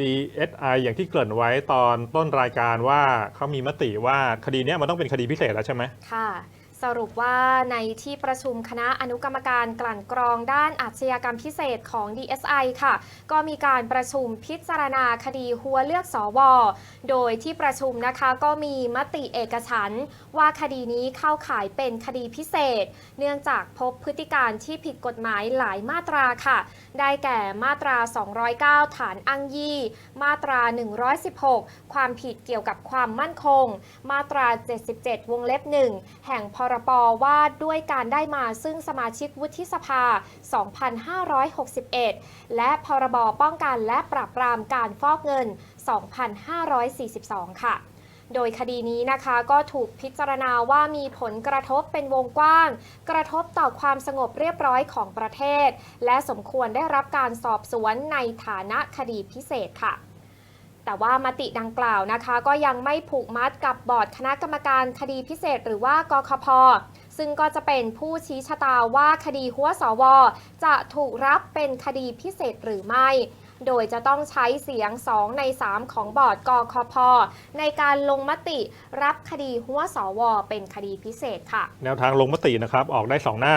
DSI อย่างที่เกริ่นไว้ตอนต้นรายการว่าเขามีมติว่าคดีนี้มันต้องเป็นคดีพิเศษแล้วใช่ไหมค่ะ สรุปว่าในที่ประชุมคณะอนุกรรมการกลั่นกรองด้านอาชญากรรมพิเศษของ DSI ค่ะ ก็มีการประชุมพิจารณาคดีหัวเลือกสอวอโดยที่ประชุมนะคะก็มีมติเอกฉันว่าคดีนี้เข้าข่ายเป็นคดีพิเศษ เนื่องจากพบพฤติการที่ผิดกฎหมายหลายมาตราค่ะ ได้แก่มาตรา 209 ฐานอ้างยี่ มาตรา 116 ความผิดเกี่ยวกับความมั่นคง มาตรา 77 วงเล็บ 1 แห่งพรบว่าด้วยการได้มาซึ่งสมาชิกวุฒิสภา 2561 และพรบป้องกันและปราบปรามการฟอกเงิน 2542 ค่ะโดยคดีนี้นะคะก็ถูกพิจารณาว่ามีผลกระทบเป็นวงกว้าง กระทบต่อความสงบเรียบร้อยของประเทศ และสมควรได้รับการสอบสวนในฐานะคดีพิเศษค่ะ แต่ว่ามติดังกล่าวนะคะ ก็ยังไม่ผูกมัดกับบอร์ดคณะกรรมการคดีพิเศษ หรือว่ากคพซึ่งก็จะเป็นผู้ชี้ชะตาว่าคดีหัวสว จะถูกรับเป็นคดีพิเศษหรือไม่ โดยจะต้องใช้เสียง 2 ใน 3 ของบอร์ดกคพ ในการลงมติรับคดีหัวสว เป็นคดีพิเศษค่ะ แนวทางลงมตินะครับออกได้ 2 หน้า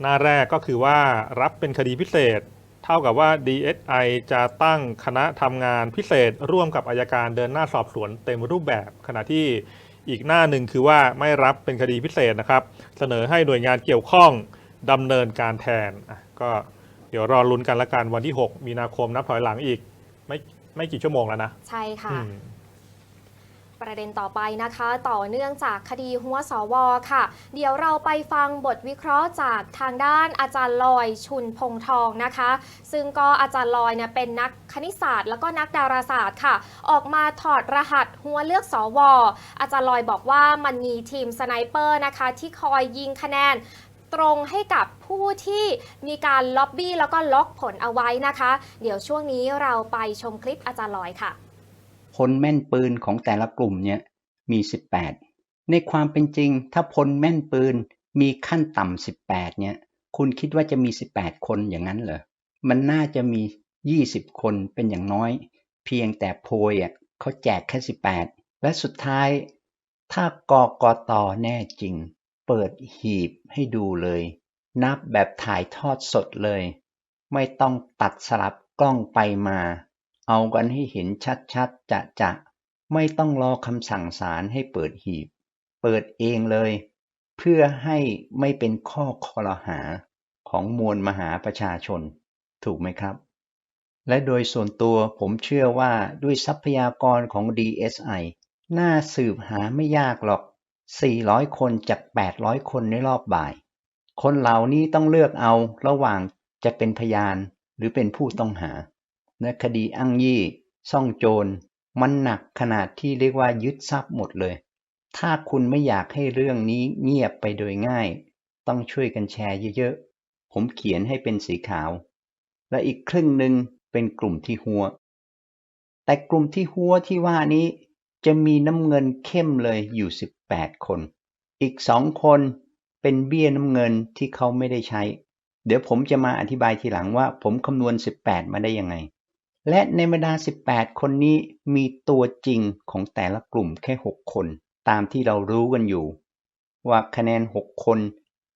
หน้าแรกก็คือว่ารับเป็นคดีพิเศษ เท่ากับว่า DSI จะตั้งคณะทำงานพิเศษร่วมกับอายการเดินหน้าสอบสวนเต็มรูปแบบ ขณะที่อีกหน้าหนึ่งคือว่าไม่รับเป็นคดีพิเศษนะครับ เสนอให้หน่วยงานเกี่ยวข้องดำเนินการแทนอะก็เดี๋ยวรอลุ้นกันละกันวันที่ 6 มีนาคมนับถอยหลังอีก ไม่ไม่กี่ชั่วโมงแล้วนะ ใช่ค่ะอืม ประเด็นต่อไปนะคะ ต่อเนื่องจากคดีหัวสวค่ะ เดี๋ยวเราไปฟังบทวิเคราะห์จากทางด้านอาจารย์ลอยชุนพงทองนะคะ ซึ่งก็อาจารย์ลอยเนี่ยเป็นนักคณิตศาสตร์ แล้วก็นักดาราศาสตร์ค่ะ ออกมาถอดรหัสหัวเลือกสว อาจารย์ลอยบอกว่ามันมีทีมสไนเปอร์นะคะ ที่คอยยิงคะแนนตรงให้กับผู้ที่มีการล็อบบี้แล้วก็ล็อกผลเอาไว้นะคะ เดี๋ยวช่วงนี้เราไปชมคลิปอาจารย์ลอยค่ะ พลแม่นปืนของแต่ละกลุ่มเนี่ยมี 18 ในความเป็นจริง ถ้าพลแม่นปืนมีขั้นต่ำ18เนี่ยคุณคิดว่าจะมี 18 คนอย่างนั้นเหรอ มันน่าจะมี 20 คนเป็นอย่างน้อย เพียงแต่โพยอะเขาแจกแค่ 18 และสุดท้าย ถ้ากกตแน่จริง เปิดหีบให้ดูเลย นับแบบถ่ายทอดสดเลย ไม่ต้องตัดสลับกล้องไปมา เอากันให้เห็นชัดๆจะจะไม่ต้องรอคำสั่งศาลให้เปิดหีบ เปิดเองเลย เพื่อให้ไม่เป็นข้อคอรหาของมวลมหาประชาชน ถูกไหมครับ และโดยส่วนตัวผมเชื่อว่าด้วยทรัพยากรของ DSI น่าสืบหาไม่ยากหรอก 400 คนจาก 800 คนในรอบบ่าย คนเหล่านี้ต้องเลือกเอาระหว่างจะเป็นพยานหรือเป็นผู้ต้องหา ในคดีอ้างยี่ ซ่องโจร มันหนักขนาดที่เรียกว่ายึดทรัพย์หมดเลย ถ้าคุณไม่อยากให้เรื่องนี้เงียบไปโดยง่าย ต้องช่วยกันแชร์เยอะๆ ผมเขียนให้เป็นสีขาว และอีกครึ่งหนึ่งเป็นกลุ่มที่หัว แต่กลุ่มที่หัวที่ว่านี้จะมีน้ำเงินเข้มเลยอยู่ 18 คน อีกสองคนเป็นเบี้ยน้ำเงินที่เขาไม่ได้ใช้ เดี๋ยวผมจะมาอธิบายทีหลังว่าผมคำนวณ 18 มาได้ยังไง และในบรรดา 18 คนนี้มีตัวจริงของแต่ละกลุ่มแค่ 6 คน ตามที่เรารู้กันอยู่ ว่าคะแนน 6 คน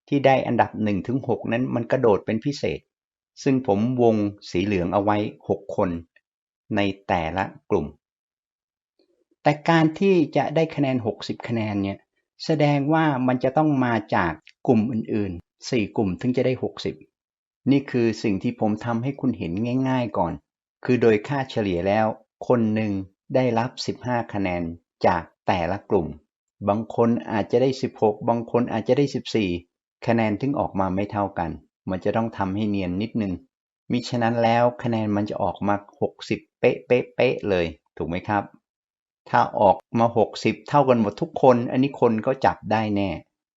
ที่ได้อันดับ1ถึง6นั้นมันกระโดดเป็นพิเศษ ซึ่งผมวงสีเหลืองเอาไว้ 6 คน ในแต่ละกลุ่ม แต่การที่จะได้คะแนน 60 คะแนนเนี่ยแสดงว่ามันจะต้องมาจากกลุ่มอื่นๆ 4 กลุ่มถึงจะได้ 60 นี่คือสิ่งที่ผมทำให้คุณเห็นง่าย ๆ ก่อน คือโดยค่าเฉลี่ยแล้ว คนหนึ่งได้รับ 15 คะแนนจากแต่ละกลุ่ม บางคนอาจจะได้ 16 บางคนอาจจะได้ 14 คะแนนถึงออกมาไม่เท่ากัน มันจะต้องทำให้เนียนนิดนึง มิฉะนั้นแล้วคะแนนมันจะออกมา 60 เป๊ะเป๊ะเป๊ะเลย ถูกไหมครับ ถ้าออกมา 60 เท่ากันหมดทุกคน อันนี้คนก็จับได้แน่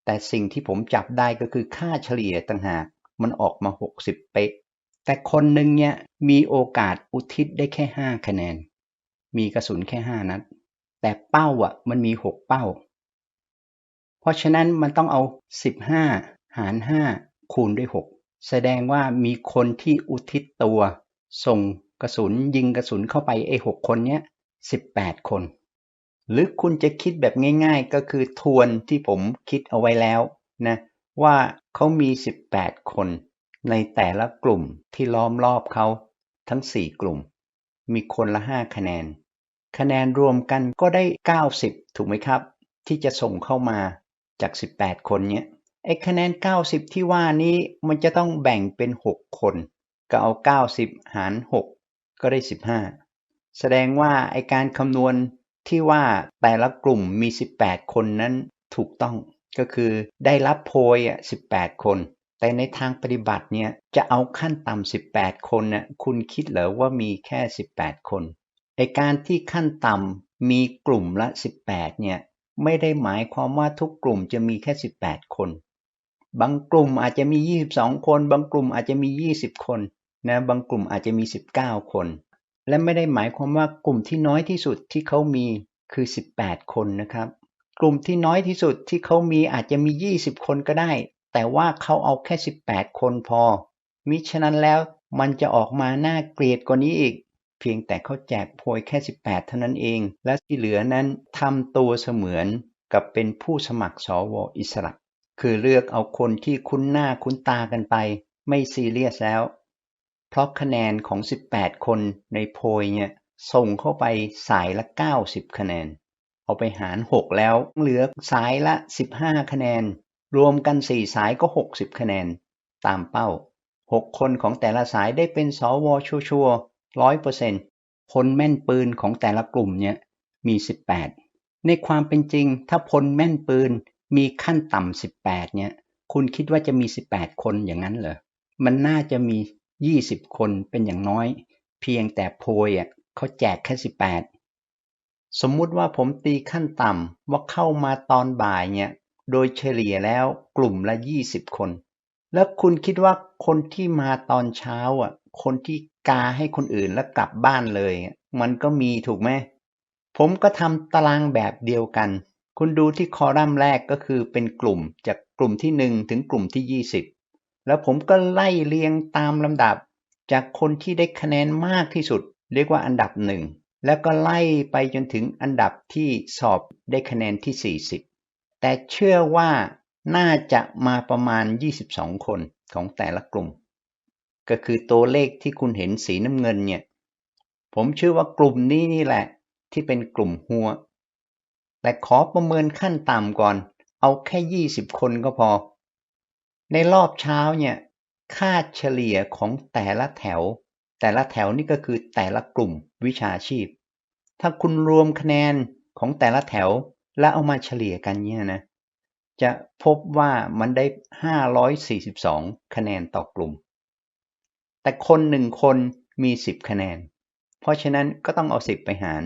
แต่สิ่งที่ผมจับได้ก็คือค่าเฉลี่ยต่างหาก มันออกมา 60 เป๊ะ แต่คนหนึ่งเนี่ยมีโอกาสอุทิศได้แค่5คะแนน มีกระสุนแค่5นัด แต่เป้าอะมันมี6เป้า เพราะฉะนั้นมันต้องเอา15หาร5คูณด้วย6แสดงว่ามีคนที่อุทิศตัว ส่งกระสุนยิงกระสุนเข้าไปไอ้หกคนเนี้ยสิบแปดคน หรือคุณจะคิดแบบง่าย ๆ ก็คือทวนที่ผมคิดเอาไว้แล้วนะว่าเขามี18คน ในแต่ละกลุ่มที่ล้อมรอบเขาทั้ง 4 กลุ่ม มีคนละ 5 คะแนน คะแนนรวมกันก็ได้ 90 ถูกไหมครับ ที่จะส่งเข้ามาจาก 18 คนเนี้ยไอ้คะแนน 90 ที่ว่านี้มันจะต้องแบ่งเป็น 6 คน ก็เอา 90 หาร 6 ก็ได้ 15 แสดงว่าไอการคำนวณที่ว่าแต่ละกลุ่มมี 18 คนนั้นถูกต้องก็คือได้รับโพยอะ18 คน แต่ในทางปฏิบัติเนี่ยจะเอาขั้นต่ำ18 คนน่ะคุณคิดเหรอว่ามีแค่ 18 คนไอการที่ขั้นต่ำมีกลุ่มละ 18เนี่ยไม่ได้หมายความว่าทุกกลุ่มจะมีแค่ 18 คน บางกลุ่มอาจจะมี 22 คน บางกลุ่มอาจจะมี 20 คนนะบางกลุ่มอาจจะมี 19 คน และไม่ได้หมายความว่ากลุ่มที่น้อยที่สุดที่เขามีคือ 18 คนนะครับ กลุ่มที่น้อยที่สุดที่เขามีอาจจะมี 20 คนก็ได้ แต่ว่าเขาเอาแค่ 18 คนพอ มิฉะนั้นแล้วมันจะออกมาน่าเกลียดกว่านี้อีก เพียงแต่เขาแจกโพยแค่ 18 เท่านั้นเอง และที่เหลือนั้นทำตัวเสมือนกับเป็นผู้สมัครสวอิสระคือเลือกเอาคนที่คุ้นหน้าคุ้นตากันไป ไม่ซีเรียสแล้ว เพราะคะแนนของ 18 คนในโพยเนี่ยส่งเข้าไปสายละ 90 คะแนน เอาไปหาร 6 แล้วเหลือสายละ 15 คะแนน รวมกัน4สายก็ 60 คะแนน ตามเป้า 6 คนของแต่ละสายได้เป็นสวชัวร์ร้อยเปอร์เซ็นต์พลแม่นปืนของแต่ละกลุ่มเนี่ยมี 18 ในความเป็นจริง ถ้าพลแม่นปืนมีขั้นต่ำ18 เนี่ย คุณคิดว่าจะมี 18 คนอย่างนั้นเหรอ มันน่าจะมี 20 คนเป็นอย่างน้อย เพียงแต่โพยอะเขาแจกแค่ 18 สมมุติว่าผมตีขั้นต่ำว่าเข้ามาตอนบ่ายเนี่ย โดยเฉลี่ยแล้วกลุ่มละ20คน แล้วคุณคิดว่าคนที่มาตอนเช้าอะ คนที่กาให้คนอื่นแล้วกลับบ้านเลย มันก็มีถูกไหมผมก็ทำตารางแบบเดียวกัน คุณดูที่คอลัมน์แรกก็คือเป็นกลุ่มจากกลุ่มที่1ถึงกลุ่มที่20แล้วผมก็ไล่เรียงตามลำดับ จากคนที่ได้คะแนนมากที่สุด เรียกว่าอันดับหนึ่งแล้วก็ไล่ไปจนถึงอันดับที่สอบได้คะแนนที่ 40 แต่เชื่อว่าน่าจะมาประมาณ 22 คนของแต่ละกลุ่ม ก็คือตัวเลขที่คุณเห็นสีน้ำเงินเนี่ย ผมเชื่อว่ากลุ่มนี้นี่แหละ ที่เป็นกลุ่มหัว แต่ขอประเมินขั้นต่ำก่อน เอาแค่ 20 คนก็พอ ในรอบเช้าเนี่ย ค่าเฉลี่ยของแต่ละแถว แต่ละแถวนี่ก็คือแต่ละกลุ่มวิชาชีพ ถ้าคุณรวมคะแนนของแต่ละแถว แล้วเอามาเฉลี่ยกันเนี่ยนะ จะพบว่ามันได้ 542 คะแนนต่อกลุ่ม แต่คนหนึ่งคนมี 10 คะแนน เพราะฉะนั้นก็ต้องเอา 10 ไปหาร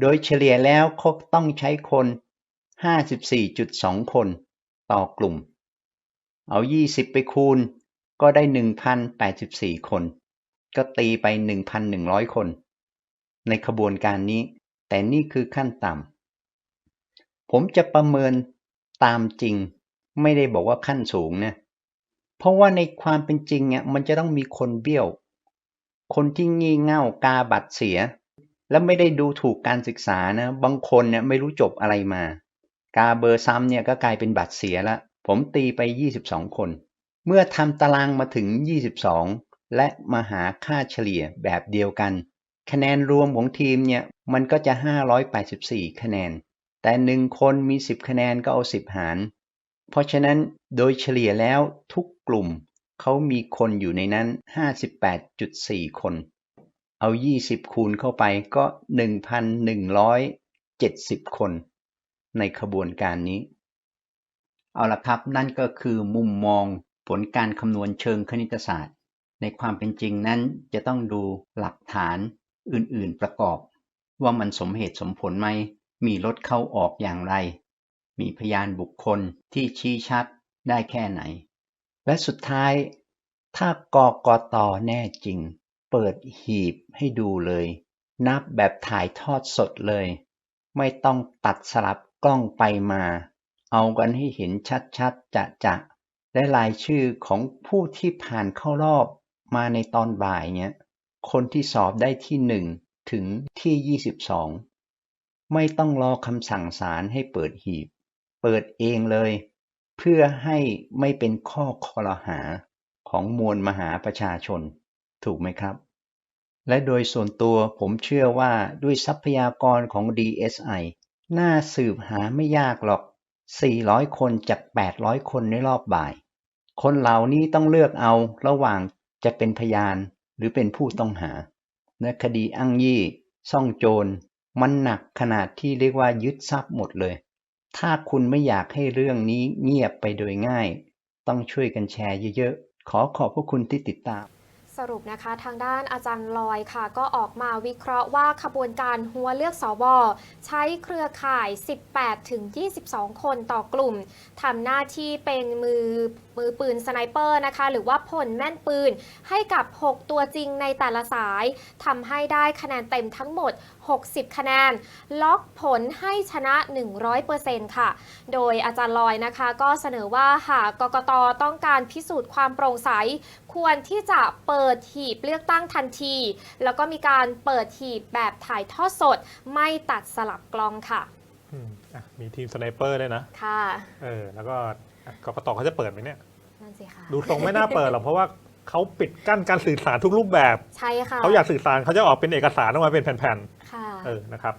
โดยเฉลี่ยแล้วเขาต้องใช้คน 54.2 คนต่อกลุ่ม เอา 20 ไปคูณ ก็ได้ 1,084 คน ก็ตีไป 1,100 คน ในขบวนการนี้ แต่นี่คือขั้นต่ำ ผมจะประเมินตามจริง ไม่ได้บอกว่าขั้นสูงนะเพราะว่าในความเป็นจริงเนี่ยมันจะต้องมีคนเบี้ยว คนที่งี่เง่ากาบัตรเสีย แล้วไม่ได้ดูถูกการศึกษานะบางคนเนี่ยไม่รู้จบอะไรมา กาเบอร์ซ้ำเนี่ยก็กลายเป็นบัตรเสียละผมตีไป 22 คน เมื่อทำตารางมาถึง 22 และมาหาค่าเฉลี่ยแบบเดียวกัน คะแนนรวมของทีมเนี่ยมันก็จะ 584 คะแนน แต่หนึ่งคนมี 10 คะแนนก็เอา 10 หาร เพราะฉะนั้นโดยเฉลี่ยแล้วทุกกลุ่มเขามีคนอยู่ในนั้น 58.4 คน เอา 20 คูณเข้าไปก็ 1,170 คน ในขบวนการนี้ เอาละครับนั่นก็คือมุมมองผลการคำนวณเชิงคณิตศาสตร์ ในความเป็นจริงนั้นจะต้องดูหลักฐานอื่นๆประกอบ ว่ามันสมเหตุสมผลไหม มีรถเข้าออกอย่างไร มีพยานบุคคลที่ชี้ชัดได้แค่ไหน และสุดท้าย ถ้ากกตแน่จริง เปิดหีบให้ดูเลย นับแบบถ่ายทอดสดเลย ไม่ต้องตัดสลับกล้องไปมา เอากันให้เห็นชัดๆจะจะและรายชื่อของผู้ที่ผ่านเข้ารอบมาในตอนบ่ายเนี่ยคนที่สอบได้ที่หนึ่งถึงที่ยี่สิบสอง ไม่ต้องรอคำสั่งศาลให้เปิดหีบ เปิดเองเลย เพื่อให้ไม่เป็นข้อคอรหาของมวลมหาประชาชน ถูกไหมครับ และโดยส่วนตัวผมเชื่อว่าด้วยทรัพยากรของ DSI น่าสืบหาไม่ยากหรอก 400 คนจาก 800 คนในรอบบ่าย คนเหล่านี้ต้องเลือกเอาระหว่างจะเป็นพยานหรือเป็นผู้ต้องหาในคดีอ้างยี่ ซ่องโจร มันหนักขนาดที่เรียกว่ายึดทรัพย์หมดเลย ถ้าคุณไม่อยากให้เรื่องนี้เงียบไปโดยง่าย ต้องช่วยกันแชร์เยอะๆ ขอขอบพระคุณที่ติดตามสรุปนะคะทางด้านอาจารย์ลอยค่ะ ก็ออกมาวิเคราะห์ว่าขบวนการหัวเลือกสวใช้เครือข่าย 18ถึง22 คนต่อกลุ่มทำหน้าที่เป็นมือมือปืนสไนเปอร์นะคะ หรือว่าผลแม่นปืนให้กับ 6 ตัวจริงในแต่ละสายทำให้ได้คะแนนเต็มทั้งหมด 60 คะแนน ล็อกผลให้ชนะ 100%ค่ะ โดยอาจารย์ลอยนะคะก็เสนอว่าหากกกตต้องการพิสูจน์ความโปร่งใส ควรที่จะเปิดหีบเลือกตั้งทันที แล้วก็มีการเปิดหีบแบบถ่ายทอดสด ไม่ตัดสลับกล้องค่ะอืมอะมีทีมสไนเปอร์ด้วยนะ ค่ะ เออ แล้วก็อะกกตเขาจะเปิดไหมเนี่ย นั่นสิค่ะ ดูทรงไม่น่าเปิดหรอกเพราะว่าเขาปิดกั้นการสื่อสารทุกรูปแบบ ใช่ค่ะ เขาอยากสื่อสารเขาจะออกเป็นเอกสารออกมาเป็นแผ่นค่ะๆ เออนะครับ